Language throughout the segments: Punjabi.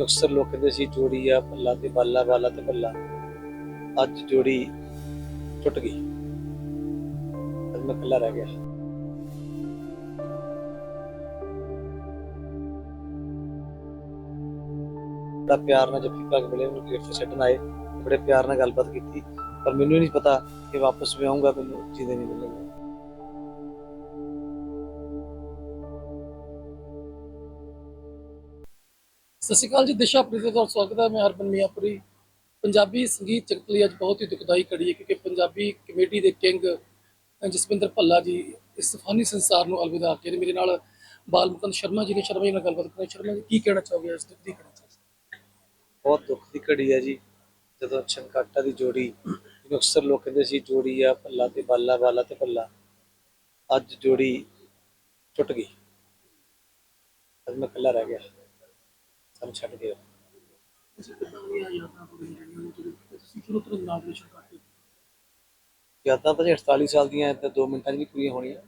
ਅਕਸਰ ਲੋਕ ਕਹਿੰਦੇ ਸੀ, ਜੋੜੀ ਆ ਪੱਲਾ ਤੇ ਬਾਲਾ ਬਾਲਾ ਤੇ ਪੱਲਾ ਅੱਜ ਜੋੜੀ ਟੁੱਟ ਗਈ। ਅੱਜ ਮੈਂ ਇਕੱਲਾ ਰਹਿ ਗਿਆ। ਬੜਾ ਪਿਆਰ ਨਾਲ ਜੱਫੀ ਪਾ ਕੇ ਮਿਲੇ ਮੈਨੂੰ ਗੇਟ ਤੇ ਛੱਡਣ ਆਏ। ਬੜੇ ਪਿਆਰ ਨਾਲ ਗੱਲਬਾਤ ਕੀਤੀ। ਪਰ ਮੈਨੂੰ ਹੀ ਨਹੀਂ ਪਤਾ ਕਿ ਵਾਪਸ ਵੀ ਆਉਂਗਾ ਮੈਨੂੰ ਜੀਦੇ ਨਹੀਂ ਮਿਲੇਗਾ ਸਤਿ ਸ਼੍ਰੀ ਅਕਾਲ ਜੀ, ਦਿਸ਼ਾ ਪ੍ਰੀਤ ਦਾ ਸਵਾਗਤ ਹੈ। ਮੈਂ ਹਰਬਨ ਮੀਆਂਪੁਰੀ। ਪੰਜਾਬੀ ਸੰਗੀਤ ਜਗਤ ਲਈ ਅੱਜ ਬਹੁਤ ਹੀ ਦੁਖਦਾਈ ਘੜੀ ਹੈ, ਕਿਉਂਕਿ ਪੰਜਾਬੀ ਕਮੇਟੀ ਦੇ ਕਿੰਗ ਜਸਵਿੰਦਰ ਭੱਲਾ ਜੀ ਇਸ ਫਾਨੀ ਸੰਸਾਰ ਨੂੰ ਅਲਵਿਦਾ ਆਖਦੇ ਮੇਰੇ ਨਾਲ ਬਾਲਮੁਕੰਦ ਸ਼ਰਮਾ ਜੀ ਨੇ। ਸ਼ਰਮਾ ਜੀ ਨਾਲ ਗੱਲਬਾਤ ਕਰਾਂਗੇ ਸ਼ਰਮਾ ਜੀ, ਕੀ ਕਹਿਣਾ ਚਾਹੋਗੇ ਇਸ ਦੁੱਖ ਦੀ ਘੜੀ ਬਹੁਤ ਦੁੱਖ ਦੀ ਘੜੀ ਹੈ ਜੀ, ਜਦੋਂ ਛੰਕਾਟਾ ਦੀ ਜੋੜੀ, ਜਿਹਨੂੰ ਅਕਸਰ ਲੋਕ ਕਹਿੰਦੇ ਸੀ ਜੋੜੀ ਆ ਭੱਲਾ ਤੇ ਬਾਲਾ ਬਾਲਾ ਤੇ ਭੱਲਾ, ਅੱਜ ਜੋੜੀ ਟੁੱਟ ਗਈ। ਅੱਜ ਮੈਂ ਇਕੱਲਾ ਰਹਿ ਗਿਆ। ਸਾਨੂੰ ਛੱਡ ਗਿਆ ਤੁਸੀਂ ਕਿੱਦਾਂ ਦੀਆਂ ਯਾਦਾਂ ਜਿਹੜੀਆਂ ਨੇ ਜਿਹੜੇ ਤੁਸੀਂ ਸ਼ੁਰੂ ਤੋਂ ਨਾਗਰੇਸ਼ਨ ਕਰਦੇ ਯਾਦਾਂ ਤਾਂ ਜੀ 48 ਸਾਲ ਦੀਆਂ ਤੇ 2 ਮਿੰਟਾਂ 'ਚ ਨਹੀਂ ਪੂਰੀਆਂ ਹੋਣੀਆਂ।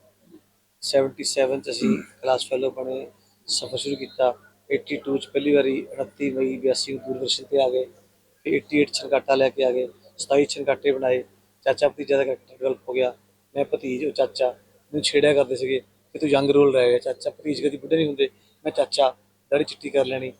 77 ਚ ਅਸੀਂ ਕਲਾਸ ਫੈਲੋ ਬਣੇ ਸਫ਼ਰ ਸ਼ੁਰੂ ਕੀਤਾ। 82 ਚ ਪਹਿਲੀ ਵਾਰੀ 29 ਮਈ 82 ਨੂੰ ਦੂਰਦਰਸ਼ਨ ਤੇ ਆ ਗਏ। ਫਿਰ 88 ਛਨਕਾਟਾ ਲੈ ਕੇ ਆ ਗਏ। 27 ਛਨਕਾਟੇ ਬਣਾਏ। ਚਾਚਾ ਭਤੀਜਾ ਦਾ ਕਰੈਕਟਰ ਡਿਵੈਲਪ ਹੋ ਗਿਆ। ਮੈਂ ਭਤੀਜ ਉਹ ਚਾਚਾ। ਮੈਨੂੰ ਛੇੜਿਆ ਕਰਦੇ ਸੀਗੇ ਕਿ ਤੂੰ ਯੰਗ ਰੋਲ ਰਹਿ ਗਿਆ। ਚਾਚਾ ਭਤੀਜ ਕਦੀ ਬੁੱਢੇ ਨਹੀਂ ਹੁੰਦੇ। ਮੈਂ ਚਾਚਾ ਦਾੜੀ ਚਿੱਟੀ ਕਰ ਲੈਣੀ।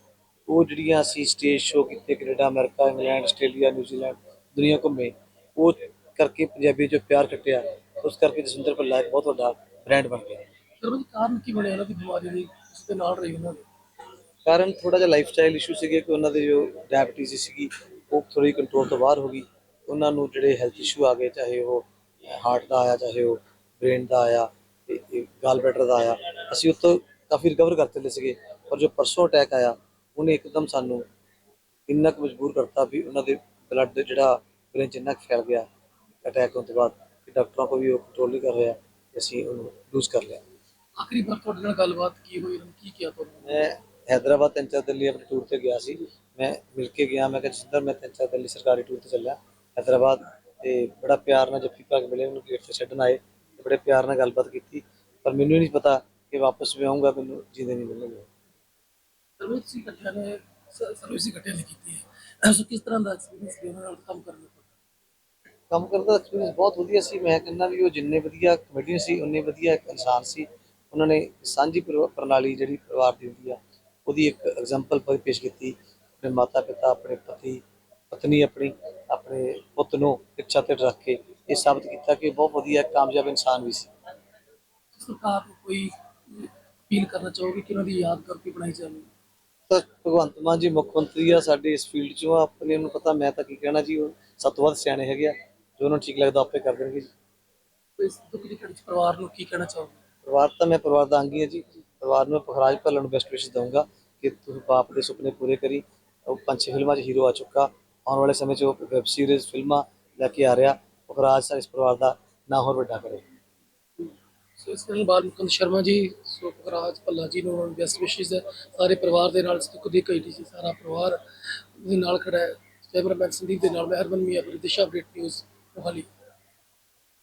ਉਹ ਜਿਹੜੀਆਂ ਅਸੀਂ ਸਟੇਜ ਸ਼ੋਅ ਕੀਤੇ Canada America England Australia New Zealand ਦੁਨੀਆ ਘੁੰਮੇ ਉਹ ਕਰਕੇ ਪੰਜਾਬੀ ਜੋ ਪਿਆਰ ਕੱਟਿਆ। ਉਸ ਕਰਕੇ ਜਸਵਿੰਦਰ ਭੱਲਾ ਇੱਕ ਬਹੁਤ ਵੱਡਾ ਬ੍ਰਾਂਡ ਬਣ ਗਿਆ। ਸ਼ਰਮਾ ਜੀ ਕਾਰਨ ਕੀ ਬਣਿਆ ਇਹਨਾਂ ਦੀ ਬਿਮਾਰੀ ਦੀ ਉਸ ਦੇ ਨਾਲ ਰਹੀ ਉਹਨਾਂ ਦੇ? ਕਾਰਨ ਥੋੜਾ ਜਿਹਾ ਲਾਈਫ ਸਟਾਈਲ ਇਸ਼ੂ ਸੀਗੇ ਕਿ ਉਹਨਾਂ ਦੇ ਜੋ ਡਾਇਬੀਟੀਜ਼ ਸੀਗੀ ਉਹ ਥੋੜੀ ਕੰਟਰੋਲ ਤੋਂ ਬਾਹਰ ਹੋ ਗਈ। ਉਹਨਾਂ ਨੂੰ ਜਿਹੜੇ ਹੈਲਥ ਇਸ਼ੂ ਆ ਗਏ ਚਾਹੇ ਉਹ ਹਾਰਟ ਦਾ ਆਇਆ ਚਾਹੇ ਉਹ ਬ੍ਰੇਨ ਦਾ ਆਇਆ ਗਾਲ ਬੈਟਰ ਦਾ ਆਇਆ। ਅਸੀਂ ਉਹ ਤੋਂ ਕਾਫੀ ਰਿਕਵਰ ਕਰ ਚੁੱਕੇ ਸੀਗੇ। ਪਰ ਜੋ ਪਰਸੋਂ ਅਟੈਕ ਆਇਆ ਉਹਨੇ ਇੱਕਦਮ ਸਾਨੂੰ ਇੰਨਾ ਕੁ ਮਜਬੂਰ ਕਰਤਾ ਵੀ ਉਹਨਾਂ ਦੇ ਬਲੱਡ ਜਿਹੜਾ ਬ੍ਰੇਨ ਚ ਇੰਨਾ ਕੁ ਫੈਲ ਗਿਆ ਅਟੈਕ ਹੋਣ ਤੋਂ ਬਾਅਦ ਕਿ ਡਾਕਟਰਾਂ ਕੋ ਵੀ ਉਹ ਕੰਟਰੋਲ ਨਹੀਂ ਕਰ ਰਿਹਾ ਤੇ ਅਸੀਂ ਉਹਨੂੰ ਲੂਜ਼ ਕਰ ਲਿਆ। ਆਖਰੀ ਵਾਰ ਤੁਹਾਡੇ ਨਾਲ ਗੱਲਬਾਤ ਕੀ ਹੋਈ ਉਹਨਾਂ ਨੇ ਕੀ ਕਿਹਾ ਤੁਹਾਨੂੰ? ਮੈਂ ਹੈਦਰਾਬਾਦ ਤਿੰਨ ਚਾਰ ਦਿਨ ਲਈ ਆਪਣੇ ਟੂਰ ਤੇ ਗਿਆ ਸੀ। ਮੈਂ ਮਿਲ ਕੇ ਗਿਆ ਮੈਂ ਕਿਹਾ ਜਿੰਦਰ ਮੈਂ ਤਿੰਨ ਚਾਰ ਦਿਨ ਲਈ ਸਰਕਾਰੀ ਟੂਰ ਤੇ ਚੱਲਿਆ। ਹੈਦਰਾਬਾਦ ਤੇ ਬੜਾ ਪਿਆਰ ਨਾਲ ਜੱਫੀ ਪਾ ਕੇ ਮਿਲੇ ਮੈਨੂੰ ਗੇਟ ਤੇ ਛੱਡਣ ਆਏ ਤੇ ਬੜੇ ਪਿਆਰ ਨਾਲ ਗੱਲਬਾਤ ਕੀਤੀ। ਪਰ ਮੈਨੂੰ ਹੀ ਨਹੀਂ ਪਤਾ ਕਿ ਵਾਪਸ ਵੀ ਆਉਂਗਾ ਮੈਨੂੰ ਜੀਦੇ ਨਹੀਂ ਮਿਲਣਗੇ। ਸਰਵਿਸ ਤੁਸੀਂ ਇਕੱਠਿਆਂ ਨੇ ਸਰਵਿਸ ਇਕੱਠਿਆਂ ਨੇ ਕੀਤੀ ਹੈ। ਸੋ ਕਿਸ ਤਰ੍ਹਾਂ ਦਾ ਐਕਸਪੀਰੀਅੰਸ ਰਿਹਾ ਉਹਨਾਂ ਨਾਲ ਕੰਮ ਕਰਨ ਦਾ ਤੁਹਾਡਾ? ਕੰਮ ਕਰਨ ਦਾ ਐਕਸਪੀਰੀਅੰਸ ਬਹੁਤ ਵਧੀਆ ਸੀ। ਮੈਂ ਕਹਿੰਦਾ ਵੀ ਉਹ ਜਿੰਨੇ ਵਧੀਆ ਕਮੇਡੀਅਨ ਸੀ ਉਨੇ ਵਧੀਆ ਇੱਕ ਇਨਸਾਨ ਸੀ। ਉਹਨਾਂ ਨੇ ਸਾਂਝੀ ਪਰਿਵਾ- ਪ੍ਰਣਾਲੀ ਜਿਹੜੀ ਪਰਿਵਾਰ ਦੀ ਹੁੰਦੀ ਆ ਉਹਦੀ ਇੱਕ ਐਗਜ਼ਾਮਪਲ ਪੇਸ਼ ਕੀਤੀ। ਆਪਣੇ ਮਾਤਾ ਪਿਤਾ ਆਪਣੇ ਪਤੀ ਪਤਨੀ ਆਪਣੀ ਆਪਣੇ ਪੁੱਤ ਨੂੰ ਇੱਕ ਛੱਤ ਤੇ ਰੱਖ ਕੇ ਇਹ ਸਾਬਤ ਕੀਤਾ ਕਿ ਬਹੁਤ ਵਧੀਆ ਕਾਮਯਾਬ ਇਨਸਾਨ ਵੀ ਸੀ। ਸਰਕਾਰ ਨੂੰ ਕੋਈ ਅਪੀਲ ਕਰਨਾ ਚਾਹੋਗੇ ਕਿ ਉਹਨਾਂ ਦੀ ਯਾਦਗਾਰ ਕੀ ਬਣਾਈ ਜਾਵੇ? ਤਾਂ ਭਗਵੰਤ ਮਾਨ ਜੀ ਮੁੱਖ ਮੰਤਰੀ ਆ ਸਾਡੇ ਇਸ ਫੀਲਡ 'ਚੋਂ ਆਪਣੇ ਨੂੰ ਪਤਾ ਮੈਂ ਤਾਂ ਕੀ ਕਹਿਣਾ ਜੀ ਉਹ ਸਭ ਤੋਂ ਵੱਧ ਸਿਆਣੇ ਹੈਗੇ ਆ ਜੋ ਉਹਨਾਂ ਨੂੰ ਠੀਕ ਲੱਗਦਾ ਆਪੇ ਕਰ ਦੇਣਗੇ ਜੀ। ਇਸ ਦੁੱਖ ਦੀ ਘੜੀ 'ਚ ਪਰਿਵਾਰ ਨੂੰ ਕੀ ਕਹਿਣਾ ਚਾਹੋਗੇ? ਪਰਿਵਾਰ ਤਾਂ ਮੈਂ ਪਰਿਵਾਰ ਦਾ ਅੰਗ ਹੀ ਜੀ। ਪਰਿਵਾਰ ਨੂੰ ਪੁਖਰਾਜ ਭੱਲਣ ਨੂੰ ਬੈਸਟ ਵਿਸ਼ੇਸ ਦਊਂਗਾ ਕਿ ਤੁਸੀਂ ਬਾਪ ਦੇ ਸੁਪਨੇ ਪੂਰੇ ਕਰੀ। ਉਹ ਪੰਜ ਛੇ ਫਿਲਮਾਂ 'ਚ ਹੀਰੋ ਆ ਚੁੱਕਾ। ਆਉਣ ਵਾਲੇ ਸਮੇਂ 'ਚ ਉਹ ਵੈਬ ਸੀਰੀਜ਼ ਫਿਲਮਾਂ ਲੈ ਕੇ ਆ ਰਿਹਾ। ਪੁਖਰਾਜ ਸਾ ਇਸ ਪਰਿਵਾਰ ਦਾ ਨਾਂ ਹੋਰ ਵੱਡਾ ਕਰੇ। ਸੋ ਇਸ ਤਰ੍ਹਾਂ ਬਾਲ ਮੁਕੰਦ ਸ਼ਰਮਾ ਜੀ ਸੋ ਰਾਜ ਭੱਲਾ ਜੀ ਨੂੰ ਬੈਸਟ ਵਿਸ਼ੇਸ ਹੈ। ਸਾਰੇ ਪਰਿਵਾਰ ਦੇ ਨਾਲ ਇਸ ਦੁੱਖ ਦੀ ਘੜੀ 'ਚ ਸਾਰਾ ਪਰਿਵਾਰ ਦੇ ਨਾਲ ਖੜਾ ਹੈ। ਕੈਮਰਾਮੈਨ ਸੰਦੀਪ ਦੇ ਨਾਲ ਮੈਂ ਹਰਮਨ ਮੀਆਂ ਦਿਸ਼ਾ, ਅਪਡੇਟ ਨਿਊਜ਼ ਮੋਹਾਲੀ।